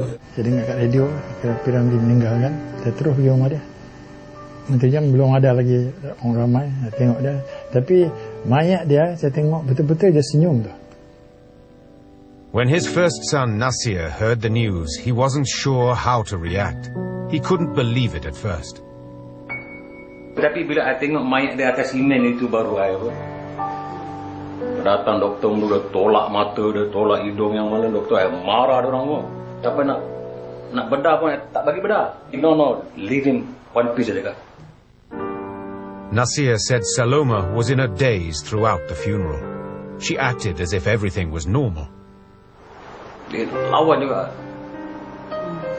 Saya dengar kat radio Piramli meninggal kan. Saya terus pergi rumah dia. Nanti jam belum ada lagi orang ramai saya tengok dia. Tapi mayat dia saya tengok betul-betul dia senyum tu. When his first son Nasir heard the news, he wasn't sure how to react. He couldn't believe it at first. Tapi bila saya tengok mayat di atas simen itu baru saya pun. Datang doktor mula tolak mata dia, tolak hidung yang mana doktor saya marah dia orang Siapa nak nak bedah pun tak bagi bedah. No, no, leave him one piece dia kata. Nasir said Saloma was in a daze throughout the funeral. She acted as if everything was normal. Dia lawan juga.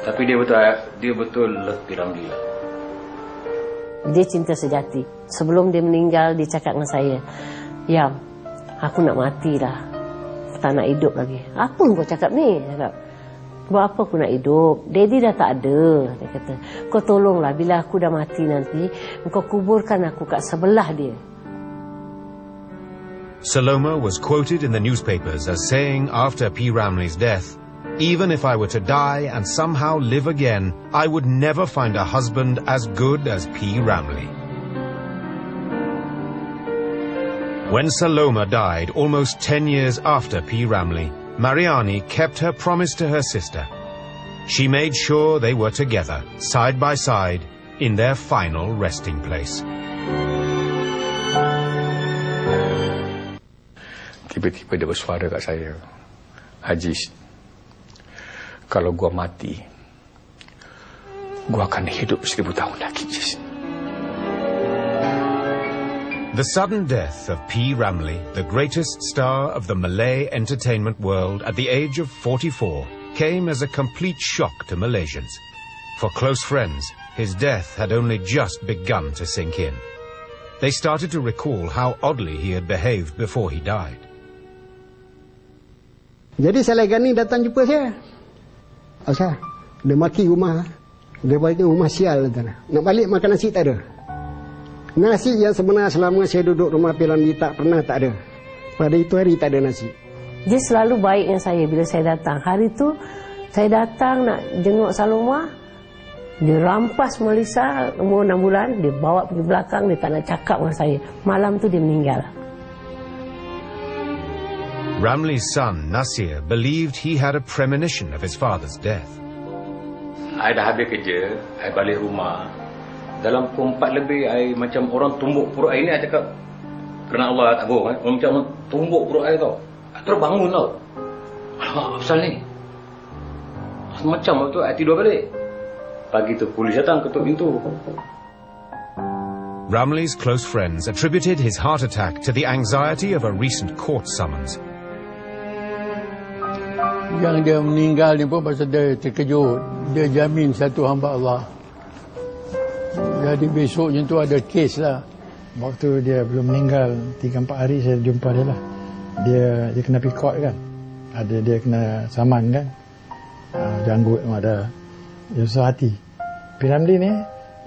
Tapi dia betul dia betul love Piramli lah. Dia cinta sejati. Sebelum dia meninggal, dia cakap dengan saya, Ya, aku nak mati lah. Tak nak hidup lagi. Apa kau cakap ni? Cakap, Buat apa aku nak hidup? Daddy dah tak ada. Dia kata, kau tolonglah bila aku dah mati nanti, kau kuburkan aku kat sebelah dia. Saloma was quoted in the newspapers as saying after P. Ramley's death, Even if I were to die and somehow live again, I would never find a husband as good as P. Ramley. When Saloma died almost 10 years after P. Ramley, Mariani kept her promise to her sister. She made sure they were together, side by side, in their final resting place. Tiba-tiba dia bersuara kat saya. Haji, kalau gua mati, gua akan hidup seribu tahun lagi, Jis. The sudden death of P. Ramley, the greatest star of the Malay entertainment world at the age of 44, came as a complete shock to Malaysians. For close friends, his death had only just begun to sink in. They started to recall how oddly he had behaved before he died. Jadi Salegani datang jumpa saya. Asal dia maki rumah. Dia balik rumah sial. Nak balik makan nasi tak ada. Nasi yang sebenar selama saya duduk rumah Piramli tak pernah tak ada. Pada itu hari tak ada nasi. Dia selalu baik dengan saya bila saya datang. Hari tu saya datang nak jenguk Saloma. Dia rampas Melissa umur 6 bulan. Dia bawa pergi belakang. Dia tak nak cakap dengan saya. Malam tu dia meninggal. Ramley's son, Nasir, believed he had a premonition of his father's death. Saya dah habis kerja, saya balik rumah. Dalam pukul empat lebih, saya macam orang tumbuk perut saya ni, saya cakap, kerana Allah tak bohong, eh? orang macam orang tumbuk perut saya tau. Saya terus bangun tau. Alamak, apa pasal ni? Macam waktu saya tidur balik. Pagi tu polis datang ketuk pintu. Ramley's close friends attributed his heart attack to the anxiety of a recent court summons. Yang dia meninggal ni pun pasal dia terkejut. Dia jamin satu hamba Allah. Jadi besoknya tu ada kes lah. Waktu dia belum meninggal, 3-4 hari saya jumpa dia lah. Dia dia kena pikot kan. Ada dia kena saman kan. Uh, janggut pun ada. Dia susah hati. Piramli ni,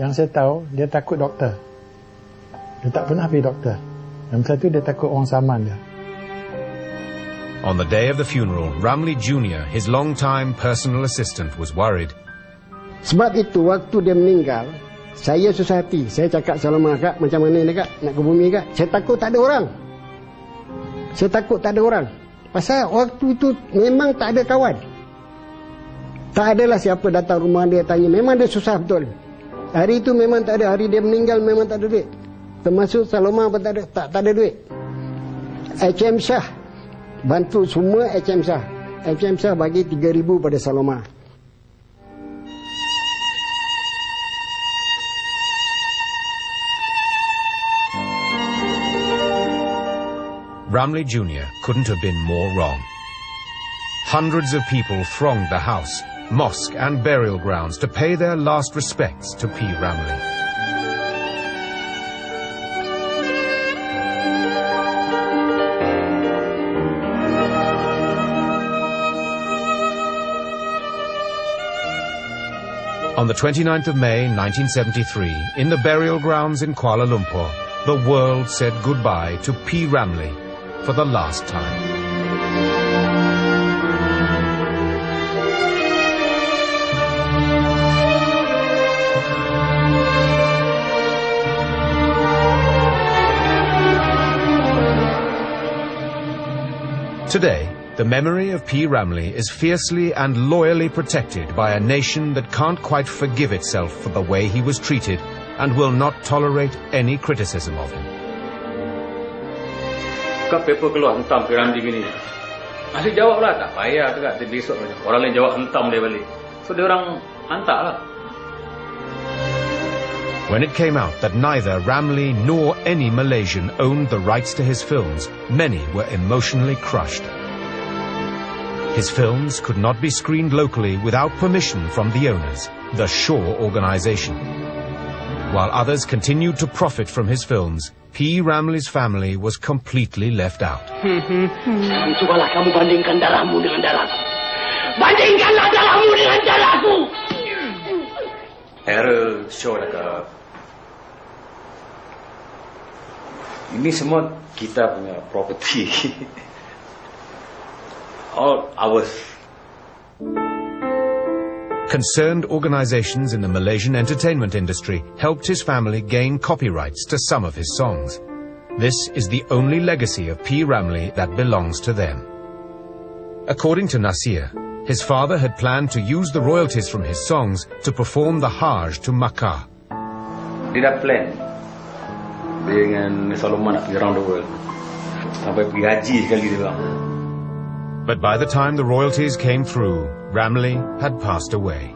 yang saya tahu, dia takut doktor. Dia tak pernah pergi doktor. Yang satu dia takut orang saman dia. On the day of the funeral, Ramley Jr., his long-time personal assistant, was worried. Sebab itu waktu dia meninggal, saya susah hati. Saya cakap Salama kak macam mana ni kak nak ke bumi kak. Saya takut tak ada orang. Saya takut tak ada orang. Pasal waktu itu memang tak ada kawan. Tak adalah siapa datang rumah dia tanya. Memang dia susah betul. Hari itu memang tak ada. Hari dia meninggal memang tak ada duit. Termasuk Saloma pun tak ada, tak, tak ada duit. HM Shah bantu semua HM Shah. HM Shah bagi 3,000 pada Saloma. Ramley Jr. couldn't have been more wrong. Hundreds of people thronged the house, mosque and burial grounds to pay their last respects to P. Ramley. On the 29th of May 1973, in the burial grounds in Kuala Lumpur, the world said goodbye to P. Ramley for the last time. Today, the memory of P. Ramlee is fiercely and loyally protected by a nation that can't quite forgive itself for the way he was treated and will not tolerate any criticism of him. Kau paper keluar hentam gini. Asyik tak payah besok orang lain jawab hentam dia balik. So dia orang hantar lah. When it came out that neither Ramlee nor any Malaysian owned the rights to his films, many were emotionally crushed. His films could not be screened locally without permission from the owners, the Shaw Organization. While others continued to profit from his films, P. Ramlee's family was completely left out. Kamu bandingkan dengan. Bandingkanlah dengan show dekat Ini semua kita punya property. All ours. Concerned organizations in the Malaysian entertainment industry helped his family gain copyrights to some of his songs. This is the only legacy of P. Ramlee that belongs to them. According to Nasir, his father had planned to use the royalties from his songs to perform the Hajj to Makkah. Dia dah plan. Dia dengan Solomon nak pergi around the world. Sampai pergi haji sekali dia. But by the time the royalties came through, Ramlee had passed away.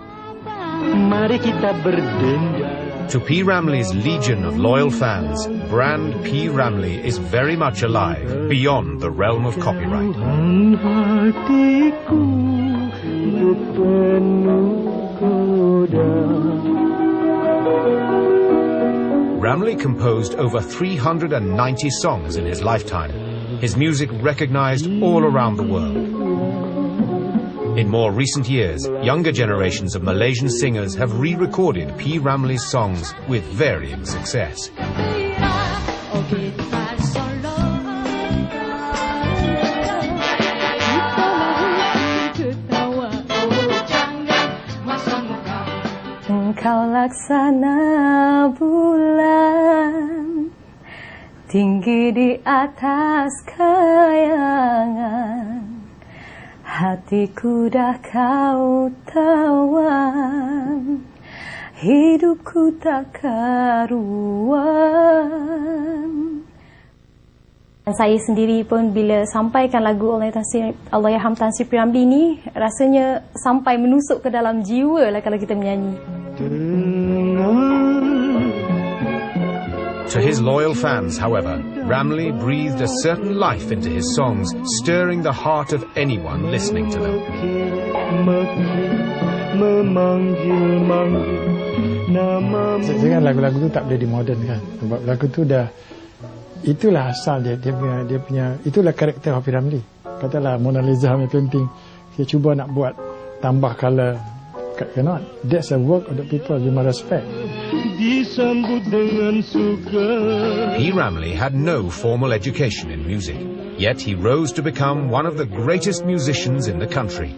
Mari kita. To P. Ramlee's legion of loyal fans, brand P. Ramlee is very much alive beyond the realm of copyright. Ramlee composed over 390 songs in his lifetime, his music recognized all around the world. In more recent years, younger generations of Malaysian singers have re-recorded P. Ramlee's songs with varying success. Laksana bulan Tinggi di atas kayangan Hatiku dah kau tawan Hidupku tak karuan. Dan saya sendiri pun bila sampaikan lagu Allah Tan Allah Yaham Tan Sri Piramli ni rasanya sampai menusuk ke dalam jiwa lah kalau kita menyanyi. To his loyal fans, however, Ramlee breathed a certain life into his songs, stirring the heart of anyone listening to them. Saya kan lagu-lagu tu tak boleh dimodernkan sebab lagu tu dah itulah asal dia dia punya dia punya itulah karakter Hafiz Ramli. Katalah Mona Lisa punya painting saya cuba nak buat tambah color cannot. That's a work of the people you must respect. Disambut P. Ramlee had no formal education in music, yet he rose to become one of the greatest musicians in the country.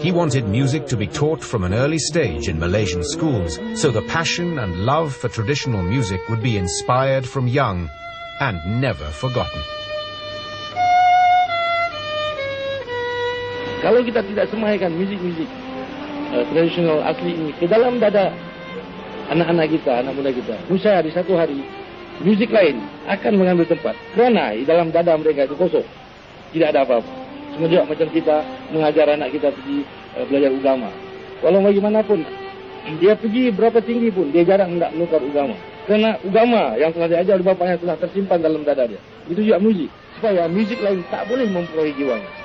He wanted music to be taught from an early stage in Malaysian schools, so the passion and love for traditional music would be inspired from young and never forgotten. Kalau kita tidak semaikan muzik-muzik uh, tradisional asli ini ke dalam dada anak-anak kita, anak muda kita, musya di satu hari muzik lain akan mengambil tempat. Kerana di dalam dada mereka itu kosong, tidak ada apa-apa. Juga macam kita mengajar anak kita pergi uh, belajar agama. Walau bagaimanapun dia pergi berapa tinggi pun dia jarang hendak menukar agama. Kerana agama yang telah diajar oleh bapaknya telah tersimpan dalam dada dia. Itu juga muzik. Supaya muzik lain tak boleh mempengaruhi jiwanya.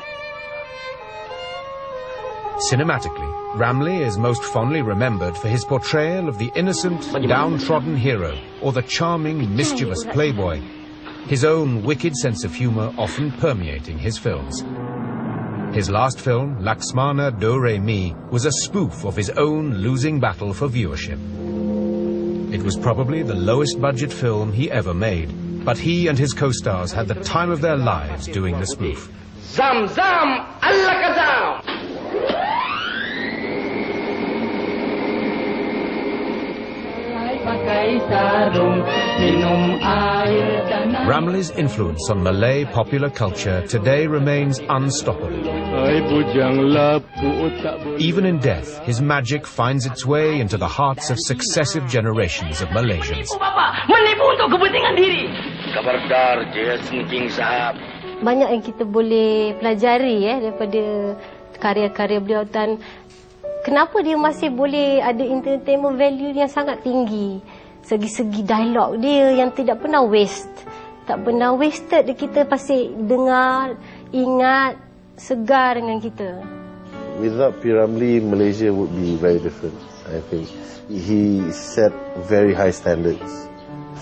Cinematically, Ramlee is most fondly remembered for his portrayal of the innocent, downtrodden hero or the charming, mischievous oh, playboy, his own wicked sense of humor often permeating his films. His last film, Laxmana Do Re Mi, was a spoof of his own losing battle for viewership. It was probably the lowest budget film he ever made, but he and his co-stars had the time of their lives doing the spoof. Zam zam Allah kazam. Pakai pakai sarung Minum air dan Ramley's influence on Malay popular culture today remains unstoppable. Ai bujang lapuk tak boleh. Even in death, his magic finds its way into the hearts of successive generations of Malaysians. Bapa, menipu untuk kepentingan diri. Kabardar je sengking banyak yang kita boleh pelajari eh daripada karya-karya beliau dan kenapa dia masih boleh ada entertainment value yang sangat tinggi segi-segi dialog dia yang tidak pernah waste tak pernah wasted kita pasti dengar ingat segar dengan kita Without P. Ramlee, Malaysia would be very different, I think. He set very high standards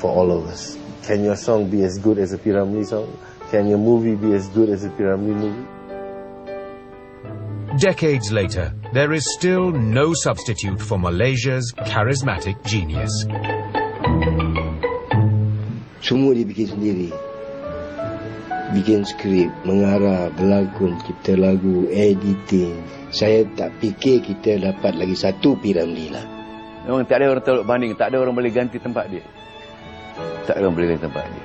for all of us. Can your song be as good as a P. Ramlee song? Can your movie be as good as a P. Ramlee movie? Decades later, there is still no substitute for Malaysia's charismatic genius. Semua dia bikin sendiri. Bikin skrip, mengarah, berlakon, cipta lagu, editing. Saya tak fikir kita dapat lagi satu Piramli lah. Memang tak ada orang tolak banding, tak ada orang boleh ganti tempat dia. Tak ada orang boleh ganti tempat dia.